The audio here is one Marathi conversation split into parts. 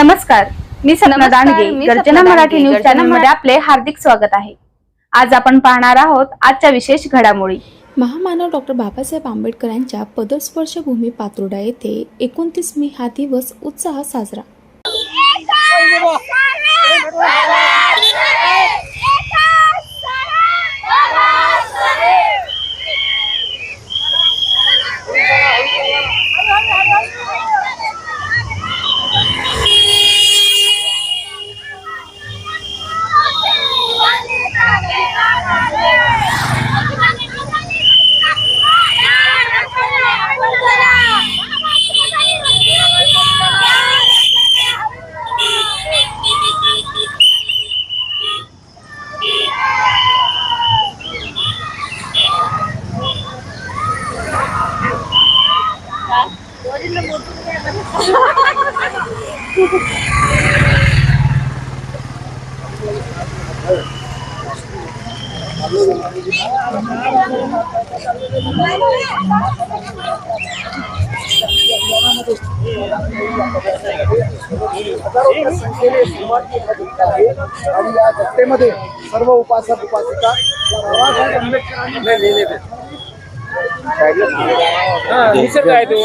नमस्कार मी सपना दांडगे मी गर्जना मराठी न्यूज चॅनलमध्ये आपले हार्दिक स्वागत आहे आज आपण पाहणार आहोत आजच्या विशेष घडामोडी महामानव डॉक्टर बाबासाहेब आंबेडकर यांच्या पदस्पर्श भूमी पातोर्डा येथे एकोणतीस मे हा दिवस उत्साहात साजरा आणि या घटनेमध्ये सर्व उपासक उपासिका या बाबासाहेब आंबेडकरांनी निसर्ग आहे तो.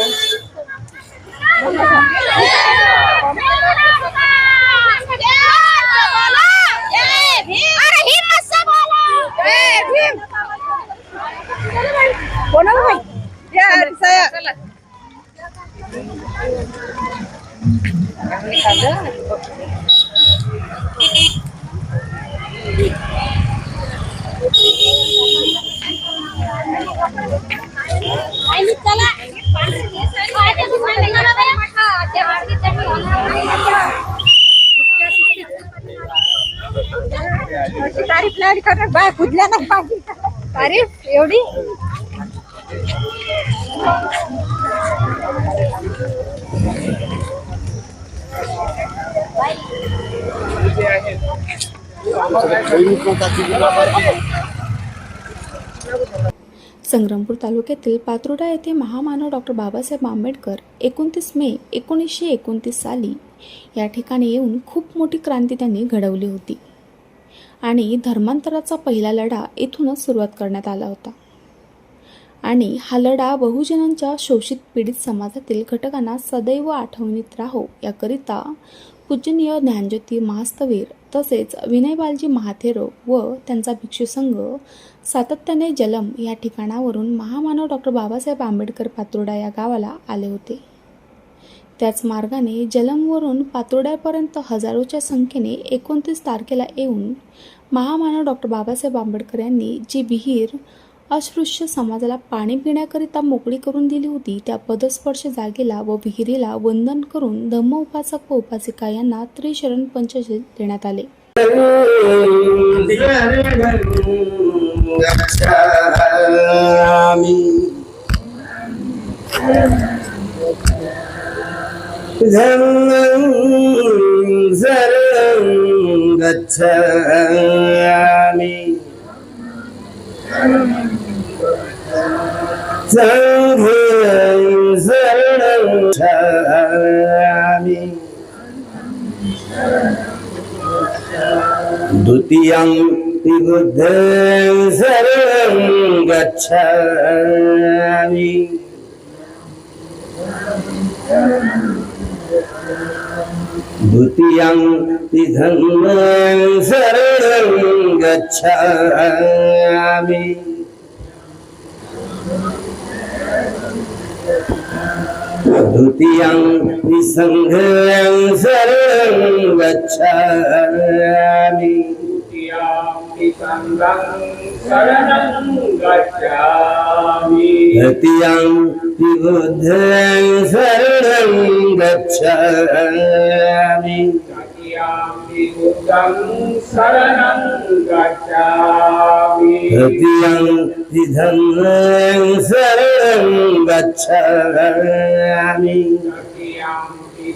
तारीफ लावली करत बाय कुदल्या ना पाहिजे अरे एवढी? संग्रामपूर तालुक्यातील पात्रोडा येथे महामानव डॉक्टर बाबासाहेब आंबेडकर एकोणतीस मे एकोणीसशे एकोणतीस साली या ठिकाणी येऊन खूप मोठी क्रांती त्यांनी घडवली होती. आणि धर्मांतराचा पहिला लढा येथूनच सुरुवात करण्यात आला होता. आणि हा लढा बहुजनांच्या शोषित पीडित समाजातील घटकांना सदैव आठवणीत राहो याकरिता पूजनीय ज्ञानज्योती महास्तवीर तसेच विनयबालजी महाथेरो व त्यांचा भिक्षू संघ सातत्याने जलम या ठिकाणावरून महामानव डॉक्टर बाबासाहेब आंबेडकर पातोर्डा या गावाला आले होते. त्याच मार्गाने जलमवरून पातोर्ड्यापर्यंत हजारोच्या संख्येने एकोणतीस तारखेला येऊन महामानव डॉक्टर बाबासाहेब आंबेडकर यांनी जी विहीर अस्पृश्य समाजाला पाणी पिण्याकरिता मोकळी करून दिली होती त्या पदस्पर्श जागेला व विहिरीला वंदन करून धम्म उपासक व उपासिका यांना त्रिशरण पंचशील देण्यात आले Yeah. धम्मं शरणं गच्छामि सङ्घं शरणं गच्छामि द्वितीयं बुद्धं शरणं गच्छामि द्वितीयं धर्मं शरणं गच्छामि द्वितीयं सङ्घं शरणं गच्छामि शरणं गच्छामि तृतीयं बुद्धं शरणं गच्छामि तृतीयामि बुद्धं शरणं गच्छामि तृतीयं धर्मं शरणं गच्छामि तृतीयामि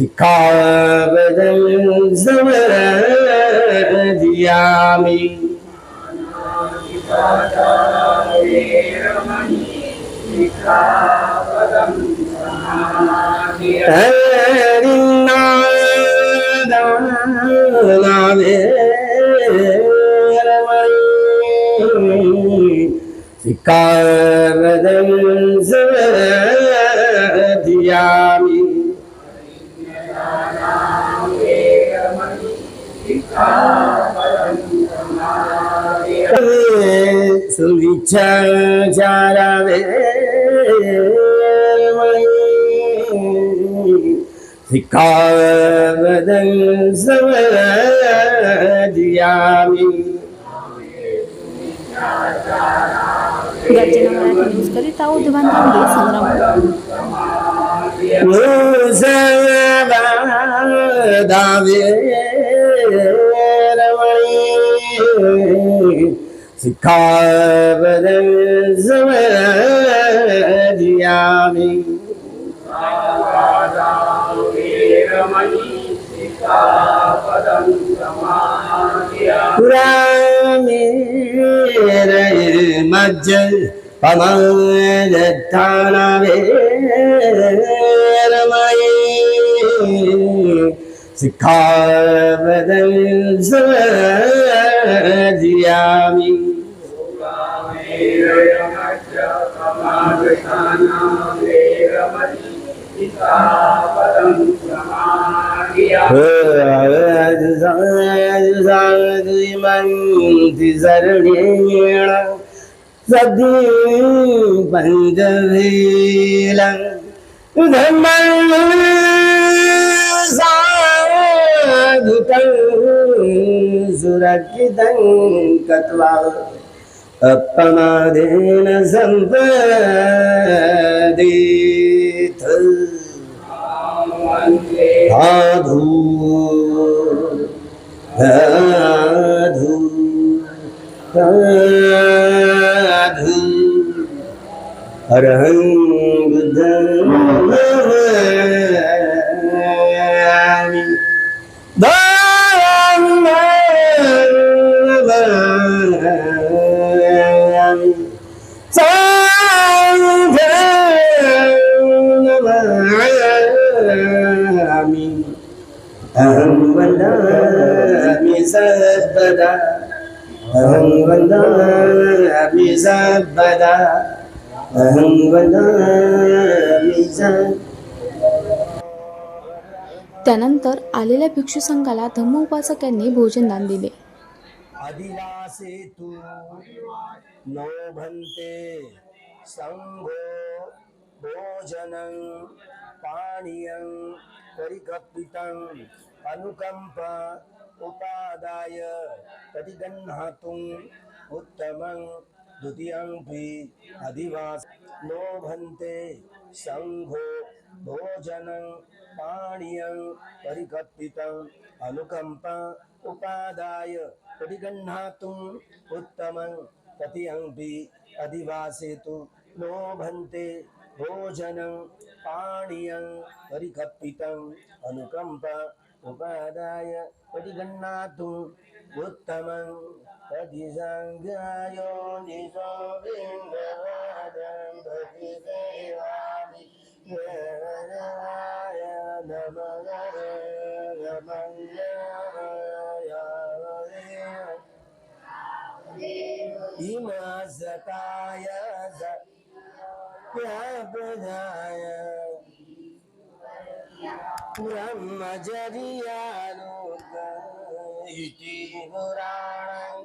كعبة من زمان ديامي كعبة من زمان ديامي समरदियामि गर्जना मराठी न्यूज करिता उद्यमान थांबले സിഖാവനം സമരിയാമി മജ്ജൽ പമാനവേരമായി സിഖാവനം സമ समाधियामि पुरामेरये मज्ज पमयत्थानवेरमये सिखावदं समरदियामि वीरमणि मंति शरणेण सदी पञ्चवीलं धर्मं साधुतं सुरक्षितं कत्वा अपमादेन सम्पदीथ साधु साधु साधु अरहं बुद्धं अहं त्यानंतर आलेल्या भिक्षू संघाला धम्मोपासक यांनी भोजनदान दिले. अधिवासे तु नो भन्ते भोजनं पानीयं परिकल्पितम् अनुकम्प उपादाय प्रतिगह्णातुम् उत्तमं द्वितीयंपि अधिवास लोभन्ते शङ्घो सङ्घो भोजनं पाणीयं परिकल्पितम् अनुकम्प उपादाय प्रतिगह्णातुम् उत्तमं अधिवासे तु लोभन्ते भोजनं पाणीयं परिकल्पितम् अनुकम्प उपादाय प्रतिगह्णातुम् उत्तमं प्रतिसङ्गायो निजो लिङ्गवादं प्रतिदेवामि देवराय नमः इमसताय प्रदाय ब्रह्मचर्यालोक इति पुराणम्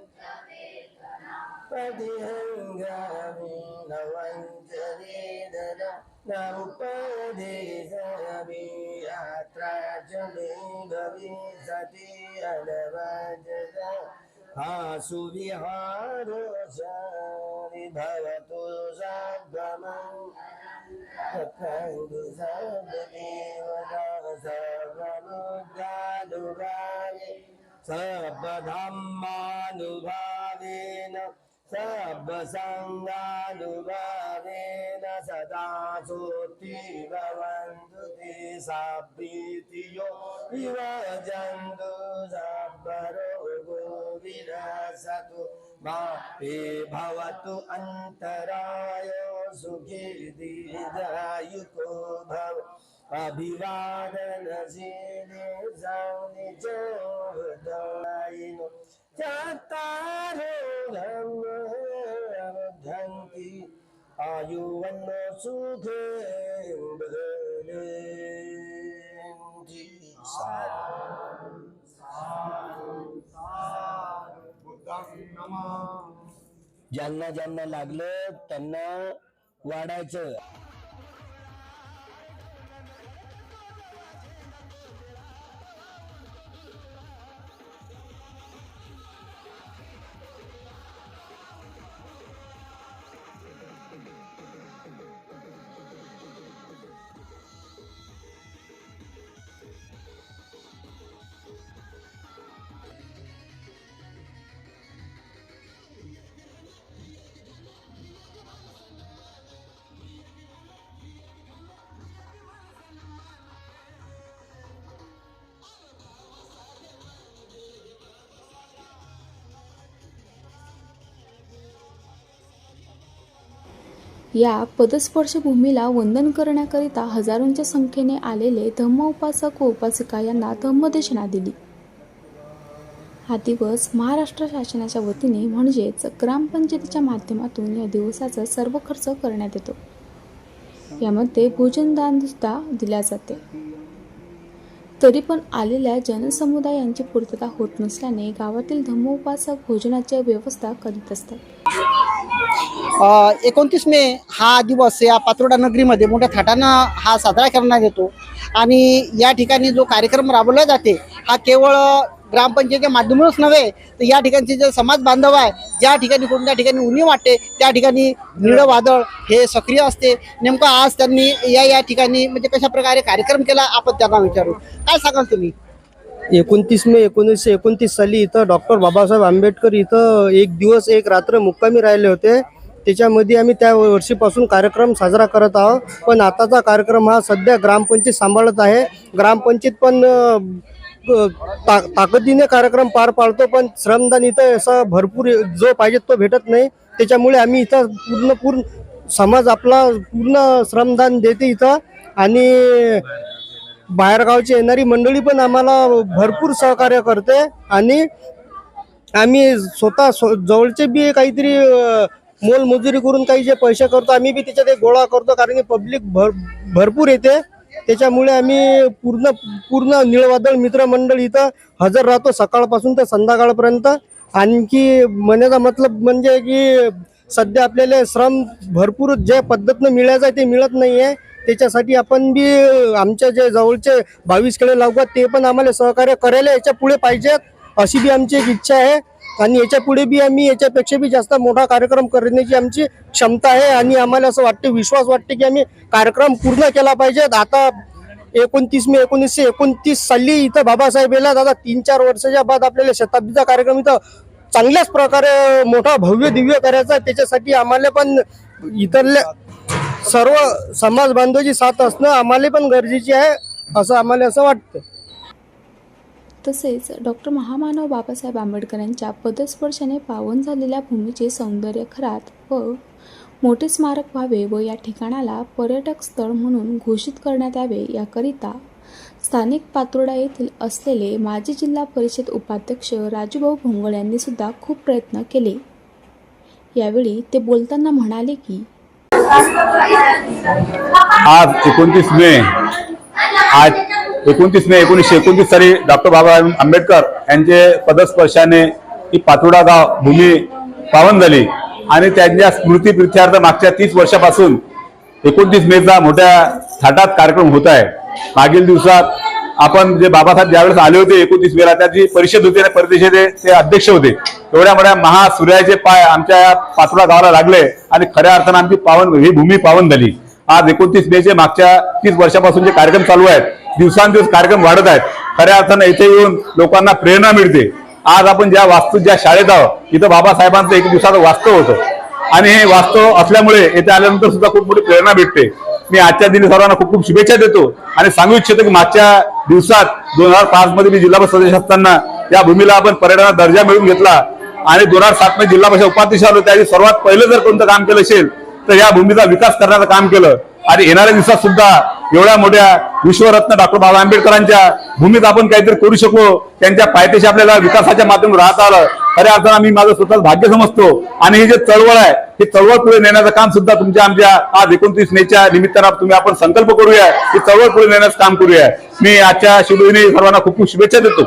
प्रतिहङ्गामि न वञ्चवेदन न यात्रा च मे भविष्यति अनवजत भवतु सद्गमम् खंडु सर्वलोकानुभावे सर्वधर्मानुभावेन सर्वसङ्गानुभावेन सदा सोऽति भवन्तु ते साप्रीतियो विभजन्तु सर्वरोगो विरसतु मा ते भवतु अन्तराय सुखी दीर्घायुको भव। अभिवादनशीले सौनिचोदायिनो चत्तारो धर्मवर्धन्ति आयुवन सुखे भवेन्ति ज्यांना ज्यांना लागलं त्यांना वाढायचं. या पदस्पर्श भूमीला वंदन करण्याकरिता हजारोंच्या संख्येने आलेले धम्म उपासक व उपासिका यांना धम्मदेशना दिली. हा दिवस महाराष्ट्र शासनाच्या वतीने म्हणजेच ग्रामपंचायतीच्या माध्यमातून या दिवसाचा सर्व खर्च करण्यात येतो. यामध्ये भोजनदान सुद्धा दिल्या जाते. तरी पण आलेल्या जनसमुदायांची पूर्तता होत नसल्याने गावातील धम्मोपासक भोजनाची व्यवस्था करीत असतात. एकोणतीस मे हा दिवस या पातोडा नगरीमध्ये मोठ्या थाटानं हा साजरा करण्यात येतो. आणि या ठिकाणी जो कार्यक्रम राबवला जाते हा केवळ ग्रामपंचायतीच्या माध्यमातूनच नव्हे तर या ठिकाणचे जे समाज बांधव आहे ज्या ठिकाणी कोणत्या ठिकाणी उन्ही वाटते त्या ठिकाणी निळं वादळ हे सक्रिय असते. नेमकं आज त्यांनी या या ठिकाणी म्हणजे कशा प्रकारे कार्यक्रम केला आपण त्यांना विचारू. काय सांगाल तुम्ही? एकोणतीस मे एकोणीसशे एकोणतीस साली इथं डॉक्टर बाबासाहेब आंबेडकर इथं एक दिवस एक रात्र मुक्कामी राहिले होते. त्याच्यामध्ये आम्ही त्या वर्षीपासून कार्यक्रम साजरा करत आहोत. पण आताचा कार्यक्रम हा सध्या ग्रामपंचायत सांभाळत आहे. ग्रामपंचायत पण ता ताकदीने कार्यक्रम पार पाडतो पण श्रमदान इथं असा भरपूर जो पाहिजे तो भेटत नाही. त्याच्यामुळे आम्ही इथं पूर्ण पूर्ण समाज आपला पूर्ण श्रमदान देते इथं. आणि बाहेरगावची येणारी मंडळी पण आम्हाला भरपूर सहकार्य करते. आणि आम्ही स्वतः स्व- जवळचे बी काहीतरी मोलमजुरी करून काही जे पैसे करतो आम्ही बी त्याच्यात एक गोळा करतो कारण की पब्लिक भर भरपूर येते. त्याच्यामुळे आम्ही पूर्ण पूर्ण निळवादळ मित्रमंडळ इथं हजर राहतो सकाळपासून तर संध्याकाळपर्यंत. आणखी म्हणण्याचा मतलब म्हणजे की सध्या आपल्याला श्रम भरपूर ज्या पद्धतीनं मिळायचं आहे ते मिळत नाही आहे त्याच्यासाठी आपण बी आमच्या जे जवळचे बावीस खेळे लागतात ते पण आम्हाला सहकार्य करायला याच्यापुढे पाहिजेत अशी बी आमची एक इच्छा आहे. आणि याच्यापुढे बी आम्ही याच्यापेक्षा बी जास्त मोठा कार्यक्रम करण्याची आमची क्षमता आहे आणि आम्हाला असं वाटते विश्वास वाटते की आम्ही कार्यक्रम पूर्ण केला पाहिजेत आता एकोणतीस मे एकोणीसशे एकोणतीस साली इथं बाबासाहेब येला दादा तीन चार वर्षाच्या बाद आपल्याला शताब्दीचा कार्यक्रम इथं चांगल्याच प्रकारे मोठा भव्य दिव्य करायचा त्याच्यासाठी आम्हाला पण इतरल्या सर्व समाज बांधवाची साथ असणं आम्हाला पण गरजेची आहे असं आम्हाला असं वाटतं. तसेच डॉक्टर महामानव बाबासाहेब आंबेडकर यांच्या पदस्पर्शाने पावन झालेल्या भूमीचे सौंदर्य खरात व मोठे स्मारक व्हावे व या ठिकाणाला पर्यटक स्थळ म्हणून घोषित करण्यात यावे याकरिता स्थानिक पातोर्डा येथील असलेले माजी जिल्हा परिषद उपाध्यक्ष राजूभाऊ भोंगळ यांनी सुद्धा खूप प्रयत्न केले. यावेळी ते बोलताना म्हणाले की आज एकोणतीस मे आज एकोणतीस मे एकोणीसशे एकोणतीस साली डॉक्टर बाबासाहेब आंबेडकर यांचे पदस्पर्शाने ही पातोडा गाव भूमी पावन झाली. आणि त्यांच्या स्मृती प्रित्यार्थ मागच्या तीस वर्षापासून एकोणतीस मेचा मोठ्या थाटात कार्यक्रम होत आहे. मागील दिवसात आपण जे बाबासाहेब ज्यावेळेस आले होते एकोणतीस मेला त्याची परिषद होती आणि परिषदे ते अध्यक्ष होते. एवढ्या मोठ्या महासूर्याचे पाय आमच्या या पाचोडा गावाला लागले आणि खऱ्या अर्थानं आमची पावन ही भूमी पावन झाली. आज एकोणतीस मेचे मागच्या तीस वर्षापासून जे कार्यक्रम चालू आहेत दिवसांदिवस कार्यक्रम वाढत आहेत. खऱ्या अर्थानं इथे येऊन लोकांना प्रेरणा मिळते. आज आपण ज्या वास्तू ज्या शाळेत आहोत इथं बाबासाहेबांचं एक दिवसाचं वास्तव होतं. आणि हे वास्तव असल्यामुळे येथे आल्यानंतर सुद्धा खूप मोठी प्रेरणा भेटते. मी आजच्या दिनी सर्वांना खूप खूप शुभेच्छा देतो. आणि सांगू इच्छितो की मागच्या दिवसात दोन हजार पाच मध्ये मी जिल्हा परिषद सदस्य असताना या भूमीला आपण पर्यटनाचा दर्जा मिळवून घेतला. आणि दोन हजार सात मध्ये जिल्हा परिषद उपाध्यक्ष आलो त्यावेळी सर्वात पहिलं जर कोणतं काम केलं असेल तर या भूमीचा विकास करण्याचं काम केलं. आणि येणाऱ्या दिवसात सुद्धा एवढ्या मोठ्या विश्वरत्न डॉक्टर बाबा आंबेडकरांच्या भूमीत आपण काहीतरी करू शकलो त्यांच्या पायथ्याशी आपल्याला विकासाच्या माध्यमातून राहता आलं. खऱ्या अर्थानं मी माझं स्वतःच भाग्य समजतो. आणि ही जे चळवळ आहे ही चळवळ पुढे नेण्याचं काम सुद्धा तुमच्या आमच्या आज एकोणतीस मेच्या निमित्तानं तुम्ही आपण संकल्प करूया. ही चळवळ पुढे नेण्याचं काम करूया. मी आजच्या शिवदिनी सर्वांना खूप खूप शुभेच्छा देतो.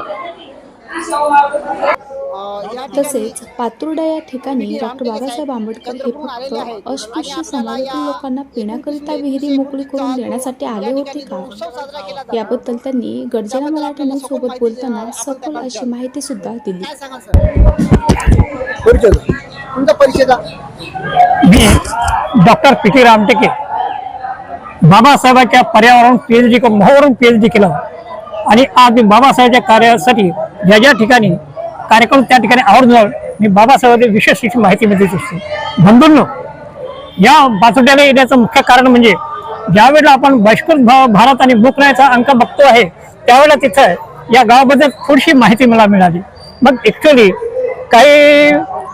तसेच पातुर्डा या ठिकाणी डॉक्टर बाबासाहेब आंबेडकर हे फक्त अस्पृश्य समाजातील लोकांना पिण्याकरिता विहिरी मोकळी करून देण्यासाठी आले होते का? याबद्दल त्यांनी गर्जना मराठी न्यूज सोबत बोलताना सखोल अशी माहिती सुद्धा दिली. मी डॉक्टर पी टी रामटेके. बाबासाहेबांच्या पर्यावरण पी एच डी मोहवरून पी एच डी केलं. आणि आज मी बाबासाहेबांच्या कार्यासाठी ज्या ज्या ठिकाणी कार्यक्रम त्या ठिकाणी आवर्जून मी बाबासाहेबांची विशेष अशी माहिती मी देत असतो. बंधूंनो या बाचोट्याला येण्याचं मुख्य कारण म्हणजे ज्यावेळेला आपण बहिष्कृत भारत आणि भूकण्याचा अंक बघतो आहे त्यावेळेला तिथं या गावाबद्दल थोडीशी माहिती मला मिळाली. मग ऍक्च्युली काही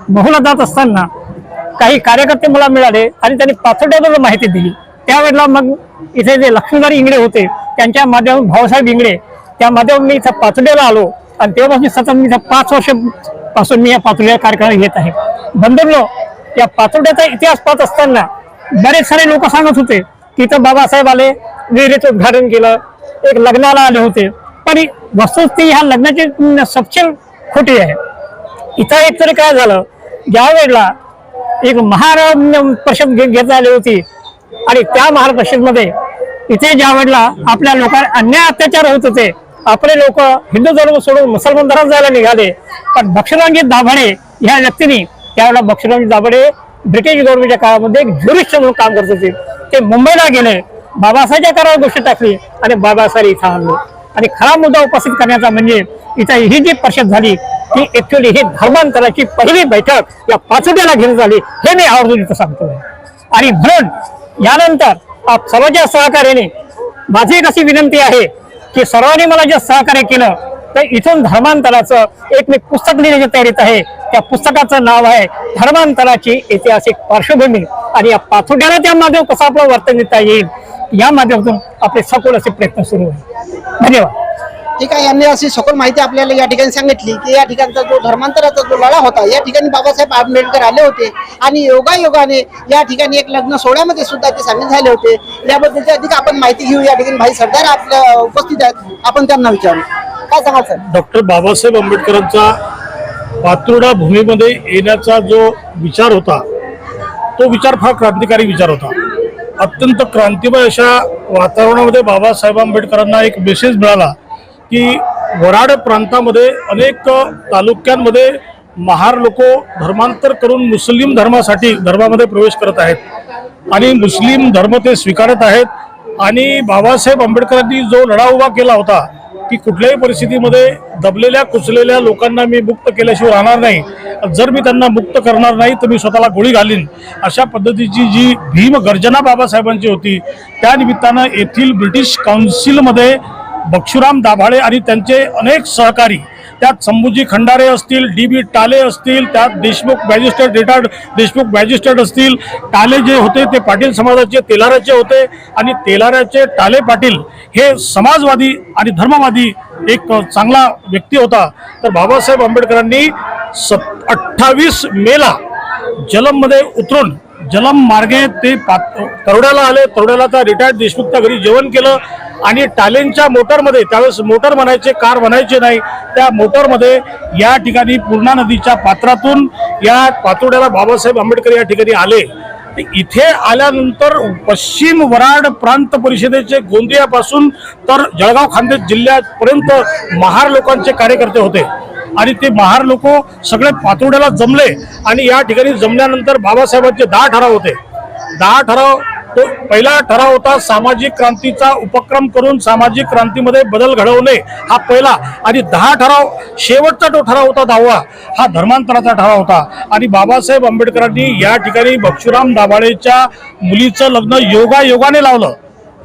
बहुला जात असताना काही कार्यकर्ते मला मिळाले आणि त्यांनी पाचोट्याबद्दल माहिती दिली त्यावेळेला मग इथे जे लक्ष्मीदारी इंगडे होते त्यांच्या माध्यमातून भाऊसाहेब इंगडे त्या माध्यमातून मी इथं पाचोट्याला आलो. आणि तेव्हापासून सतत मी पाच वर्षपासून मी या पाचोट्या कार्यक्रम घेत आहे. बंधुलो या पातोड्याचा इतिहास पाहत असताना बरेच सारे लोक सांगत होते की इथं बाबासाहेब आले विहिरीचं उद्घाटन केलं एक लग्नाला आले होते. पण वस्तुस्थिती ह्या लग्नाची अं, सपशेल खोटी आहे. इथं एक तरी काय झालं ज्या वेळेला एक महार परिषद घेत आली होती आणि त्या महार परिषदमध्ये इथे ज्या वेळेला आपल्या लोकांना अन्याय अत्याचार होत होते आपले लोक हिंदू धर्म सोडून मुसलमान धर्मात जायला निघाले. पण बक्षरांजी दाभाडे ह्या व्यक्तीने त्यावेळेला बक्षरांजी दाभाडे ब्रिटिश गव्हर्नमेंटच्या काळामध्ये एक ज्युरिस्ट म्हणून काम करत होते. ते मुंबईला गेले. बाबासाहेबच्या करावर गोष्ट टाकली आणि बाबासाहेब इथं आणलो आणि खरा मुद्दा उपस्थित करण्याचा म्हणजे इथं ही जी परिषद झाली ती ऍक्च्युली ही धर्मांतराची पहिली बैठक या पाचोट्याला घेऊन झाली हे मी आवर्जून इथं सांगतोय आणि म्हणून यानंतर सर्वांच्या सहकार्याने माझी एक अशी विनंती आहे की सर्वांनी मला जे सहकार्य केलं तर इथून धर्मांतराचं एक मी पुस्तक लिहिण्याच्या तयारीत आहे. त्या पुस्तकाचं नाव आहे धर्मांतराची ऐतिहासिक पार्श्वभूमी. आणि या पाचोट्याला त्या माध्यम कसं आपलं वर्तन देता येईल या माध्यमातून आपले सखोल असे प्रयत्न सुरू आहे धन्यवाद. ठीक आहे यांनी अशी सखोल माहिती आपल्याला या ठिकाणी सांगितली की या ठिकाणचा जो धर्मांतराचा जो लढा होता या ठिकाणी बाबासाहेब आंबेडकर आले होते आणि योगायोगाने या ठिकाणी एक लग्न सोहळ्यामध्ये सुद्धा ते सामील झाले होते. याबद्दलची अधिक आपण माहिती घेऊ. या ठिकाणी भाई सरदार आपल्या उपस्थित आहेत. आपण त्यांना विचारू. काय सांगाल सर? डॉक्टर बाबासाहेब आंबेडकरांचा पातुर्डा भूमीमध्ये येण्याचा जो विचार होता तो विचार फार क्रांतिकारी विचार होता. अत्यंत क्रांतिमय अशा वातावरणामध्ये बाबासाहेब आंबेडकरांना एक मेसेज मिळाला की वराड प्रांतामध्ये अनेक तालुक्यांमध्ये महार लोक धर्मांतर करून मुस्लिम धर्मासाठी धर्मामध्ये प्रवेश करत आहेत. आणि मुस्लिम धर्म ते स्वीकारत आहेत. आणि बाबासाहेब आंबेडकरांनी जो लढा उभा केला होता की कुठल्याही परिस्थितीमध्ये दबलेल्या कुचलेल्या लोकांना मी मुक्त केल्याशिवाय राहणार नाही. जर मी त्यांना मुक्त करणार नाही तर मी स्वतःला गोळी घालीन. अशा पद्धतीची जी भीम गर्जना बाबासाहेबांची होती त्या निमित्तानं येथील ब्रिटिश काउन्सिलमध्ये बक्षुराम दाभाळे आणि त्यांचे अनेक सहकारी त्यात संभूजी खंडारे असतील डी बी टाले असतील त्यात Deshmukh magistrate retired Deshmukh magistrate असतील टाले जे होते ते पाटील समाजाचे तेलाऱ्याचे होते आणि तेलाऱ्याचे टाले पाटील हे समाजवादी आणि धर्मवादी एक चांगला व्यक्ती होता. तर बाबासाहेब आंबेडकरांनी सत् अठ्ठावीस मेला जलममध्ये उतरून जलम मार्गे ते पात तरोड्याला आले तरोड्याला त्या रिटायर्ड देशमुखच्या घरी जेवण केलं. आणि टालेंच्या मोटरमध्ये त्यावेळेस मोटर म्हणायचे कार म्हणायचे नाही त्या मोटरमध्ये या ठिकाणी पूर्णा नदीच्या पात्रातून या पातोड्याला बाबासाहेब आंबेडकर या ठिकाणी आले. इथे आल्यानंतर पश्चिम वराड प्रांत परिषदेचे गोंदियापासून तर जळगाव खानदेश जिल्ह्यापर्यंत महार लोकांचे कार्यकर्ते होते. आणि ते महार लोक सगळे पातोड्याला जमले आणि या ठिकाणी जमल्यानंतर बाबासाहेबांचे दहा ठराव होते. दहा ठराव तो पहिला ठराव होता सामाजिक क्रांतीचा उपक्रम करून सामाजिक क्रांतीमध्ये बदल घडवणे हा पहिला. आणि दहा ठराव शेवटचा तो ठराव होता दहावा. हा धर्मांतराचा ठराव होता. आणि बाबासाहेब आंबेडकरांनी या ठिकाणी बक्षुराम दाभाडेच्या मुलीचं लग्न योगा योगाने लावलं.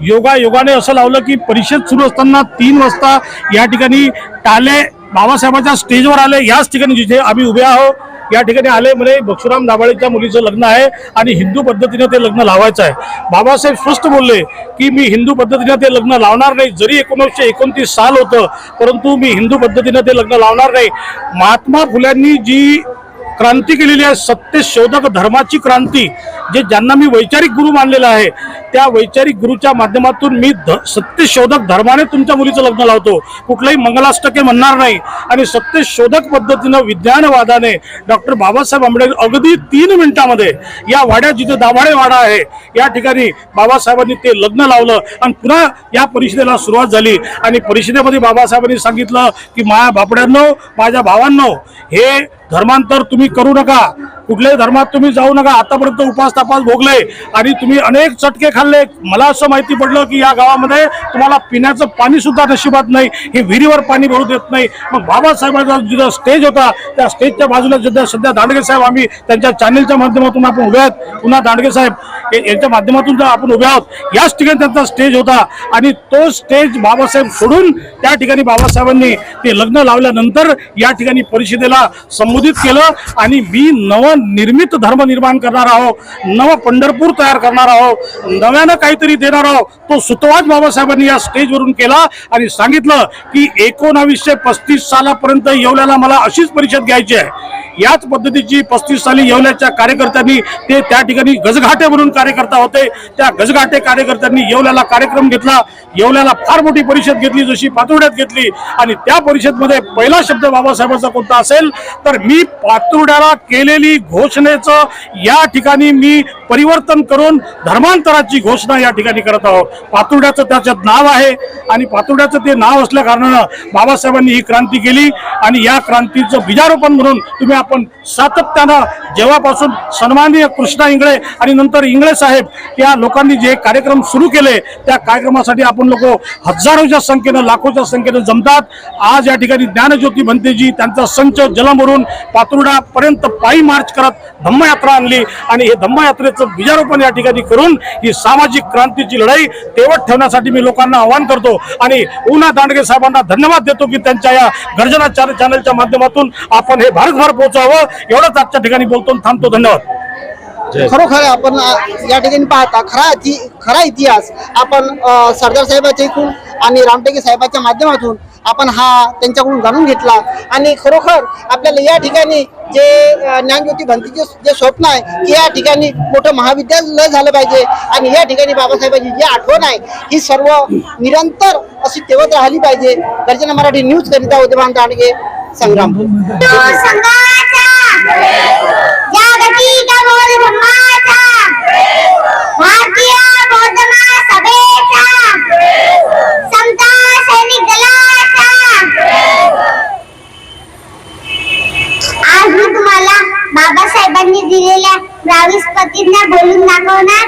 योगा योगाने असं लावलं की परिषद सुरू असताना तीन वाजता या ठिकाणी टाले बाबासाहेबांच्या स्टेजवर आले. याच ठिकाणी जिथे आम्ही उभे आहोत. या ठिकाणी आले म्हणे बक्षुराम दाभाळेच्या मुलीचं लग्न आहे आणि हिंदू पद्धतीने ते लग्न लावायचं आहे. बाबासाहेब स्पष्ट बोलले की मी हिंदू पद्धतीने ते लग्न लावणार नाही. जरी एकोणीसशे एकोणतीस साल होतं परंतु मी हिंदू पद्धतीने ते लग्न लावणार नाही. महात्मा फुल्यांनी जी क्रांती केलेली आहे सत्यशोधक धर्माची क्रांती जे ज्यांना मी वैचारिक गुरु मानलेला आहे त्या वैचारिक गुरुच्या माध्यमातून मी ध सत्यशोधक धर्माने तुमच्या मुलीचं लग्न लावतो. कुठलंही मंगलाष्टके म्हणणार नाही. आणि सत्यशोधक पद्धतीनं विज्ञानवादाने डॉक्टर बाबासाहेब आंबेडकर अगदी तीन मिनिटामध्ये या वाड्यात जिथे दाभाडे वाडा आहे या ठिकाणी बाबासाहेबांनी ते लग्न लावलं आणि पुन्हा या परिषदेला सुरुवात झाली. आणि परिषदेमध्ये बाबासाहेबांनी सांगितलं की माझ्या बापड्यांनो माझ्या भावांनो हे धर्मांतर तुम्ही करू नका. कुठल्याही धर्मात तुम्ही जाऊ नका. आतापर्यंत उपास तापास भोगले आणि तुम्ही अनेक चटके खाल्ले. मला असं माहिती पडलं की या गावामध्ये तुम्हाला पिण्याचं पाणी सुद्धा नशिबात नाही. हे विहिरीवर पाणी भरू देत नाही. मग बाबासाहेबांचा जिथं स्टेज होता त्या स्टेजच्या बाजूला सध्या सध्या दांडगे साहेब आम्ही त्यांच्या चॅनेलच्या माध्यमातून आपण उभे आहोत. पुन्हा दांडगे साहेब यांच्या माध्यमातून जर आपण उभे आहोत याच ठिकाणी त्यांचा स्टेज होता. आणि तो स्टेज बाबासाहेब सोडून त्या ठिकाणी बाबासाहेबांनी ते लग्न लावल्यानंतर या ठिकाणी परिषदेला संबोधित केलं. आणि मी नवनिर्मित धर्म निर्माण करणार आहोत नव पंढरपूर तयार करणार आहोत नव्यानं काहीतरी देणार आहोत. तो सुतवाज बाबासाहेबांनी या स्टेजवरून केला आणि सांगितलं की एकोणावीसशे पस्तीस सालापर्यंत येवल्याला मला अशीच परिषद घ्यायची आहे. याच पद्धतीची पस्तीस साली येवल्याच्या कार्यकर्त्यांनी ते त्या ठिकाणी गजघाटे म्हणून कार्यकर्ता होते. त्या गजघाटे कार्यकर्त्यांनी येवल्याला कार्यक्रम घेतला. येवल्याला फार मोठी परिषद घेतली जशी पातुर्ड्यात घेतली. आणि त्या परिषदमध्ये पहिला शब्द बाबासाहेबांचा कोणता असेल? तर मी पातुर्ड्याला केलेली घोषणेचं या ठिकाणी मी परिवर्तन करून धर्मांतराची घोषणा या ठिकाणी करत आहोत. पातुर्ड्याचं त्याच्यात नाव आहे आणि पातुर्ड्याचं ते नाव असल्या कारणानं बाबासाहेबांनी ही क्रांती केली आणि या क्रांतीचं बीजारोपण म्हणून तुम्ही आपण सातत्यानं जेव्हापासून सन्माननीय कृष्णा इंगळे आणि नंतर इंगळे साहेब या लोकांनी जे कार्यक्रम सुरू केले त्या कार्यक्रमासाठी आपण लोक हजारोच्या संख्येनं लाखोच्या संख्येनं जमतात. आज या ठिकाणी ज्ञानज्योती भंतेजी त्यांचा संच जलमरून पातुर्डापर्यंत पायी मार्च करत धम्मयात्रा आणली आणि हे धम्मयात्रेचं बीजारोपण या ठिकाणी करून ही सामाजिक क्रांतीची लढाई तेवत ठेवण्यासाठी मी लोकांना आवाहन करतो आणि उना दांडगे साहेबांना धन्यवाद देतो की त्यांच्या या गर्जना चॅनलच्या माध्यमातून आपण हे भारतभर पोहोचावं. एवढंच आजच्या ठिकाणी बोलतो थांबतो. धन्यवाद. खरोखर आपण या ठिकाणी पाहता खरा इति खरा इतिहास आपण सरदार साहेबाच्या इकडून आणि रामटेके साहेबाच्या माध्यमातून आपण हा त्यांच्याकडून जाणून घेतला. आणि खरोखर आपल्याला या ठिकाणी जे ज्ञानज्योती भंतीचे जे स्वप्न आहे की या ठिकाणी मोठं महाविद्यालय झालं पाहिजे आणि या ठिकाणी बाबासाहेबांची जी आठवण आहे ही सर्व निरंतर अशी ठेवत राहिली पाहिजे. गर्जना मराठी न्यूज करिता उद्यमान दांडगे संग्राम. बाबासाहेबांनी दिलेल्या बावीस प्रतिज्ञा बोलून दाखवणार.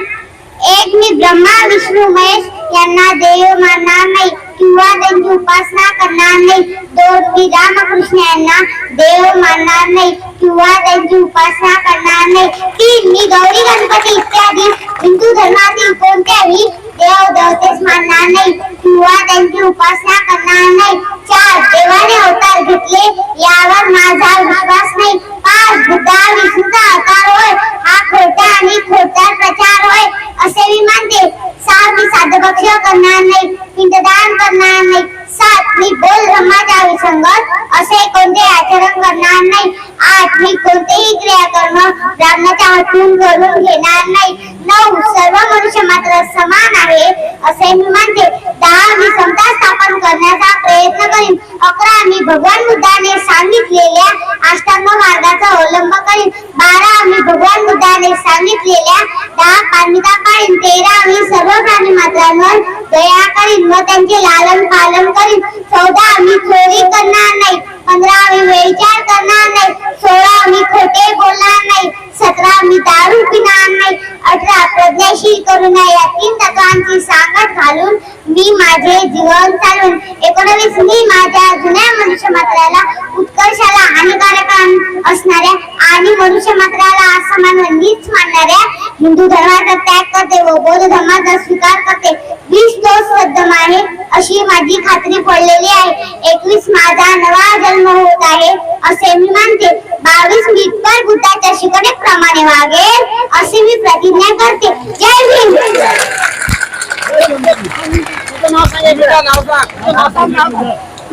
एक मी ब्रह्मा विष्णू महेश त्यांना देव मानणार नाही किंवा त्यांची उपासना करणार नाही. दोन मी रामकृष्ण यांना देव मानणार नाही किंवा त्यांची उपासना करणार नाही. तीन मी गौरी गणपती इत्यादी हिंदू धर्मातील कोणत्याही देव देवतेस मानणार नाही किंवा त्यांची उपासना करणार नाही. चार देवाने अवतार घेतले यावर माझा विश्वास नाही. पाच बुद्धा विष्णूचा अवतार होय. हा खोटा आणि खोटा प्रचार होय असे मी मानते. सहा मी साधभक्ष करणार नाही पिंडदान करणार नाही. सात मी बोल धर्माच्या विसंगत. असे कोणते आचरण करणार नाही. आठ मी कोणतेही क्रियाकर्म ब्राह्मणाच्या हातून करून घेणार नाही. नऊ सर्व मनुष्य मात्र समान आहे असे मी मानते. दहा मी समता स्थापन करण्याचा प्रयत्न करीन. अकरा मी भगवान बुद्धाने सांगितलेल्या अष्टांग मार्गाचा अवलंब करीन. बारा मी भगवान बुद्धाने सांगितलेल्या दहा पाणीता पाळीन. तेरा मी सर्व प्राणी मात्रांवर दया करीन. व त्यांचे लालन पालन करीन. करीन चौदा आम्ही चोरी करणार नाही. पंधरा आम्ही वेचार करणार नाही. सोळा आम्ही खोटे बोलणार नाही. सतरा आम्ही दारू पिणार नाही. अठरा प्रज्ञाशील करून या तीन तत्वांची सांगत घालून मी माझे जीवन चालून एकोणवीस मी माझ्या जुन्या मनुष्य मात्राला उत्कर्षाला हानिकारक असणाऱ्या आणि मनुष्य मात्राला असमान नीच मानणाऱ्या हिंदू धर्माचा त्याग करते व बौद्ध धर्माचा स्वीकार करते. वीस दोष मध्यम आहे अशी माझी खात्री पडलेली आहे. एकवीस माझा नवा जन्म होत आहे असे मी मानते. बावीस मी तर बुद्धाच्या शिकवणेप्रमाणे वागेल असे मी प्रतिज्ञा करते. जय हिंद!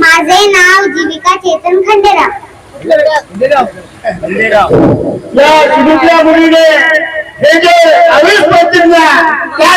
माझे नाव जीविका चेतन खंडेराव. हे जे अविस्मृतींना त्या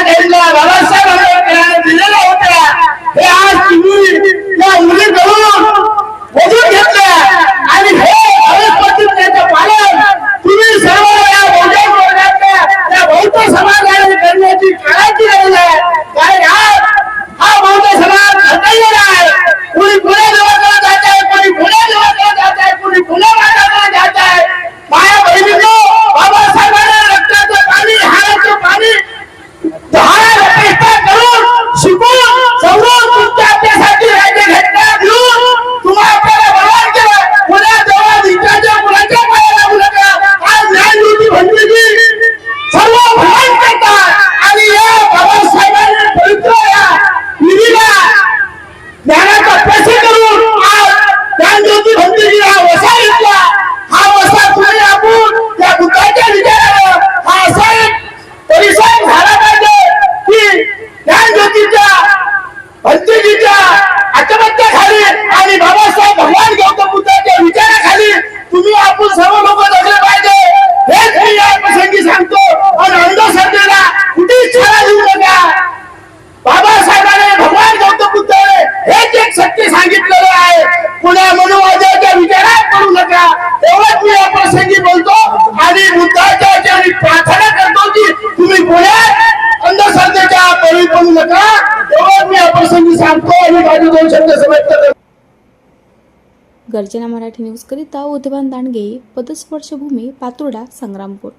गर्जना मराठी न्यूज करिता उद्धवान दांडगे पदस्पर्शभूमी पातुर्डा संग्रामपूर.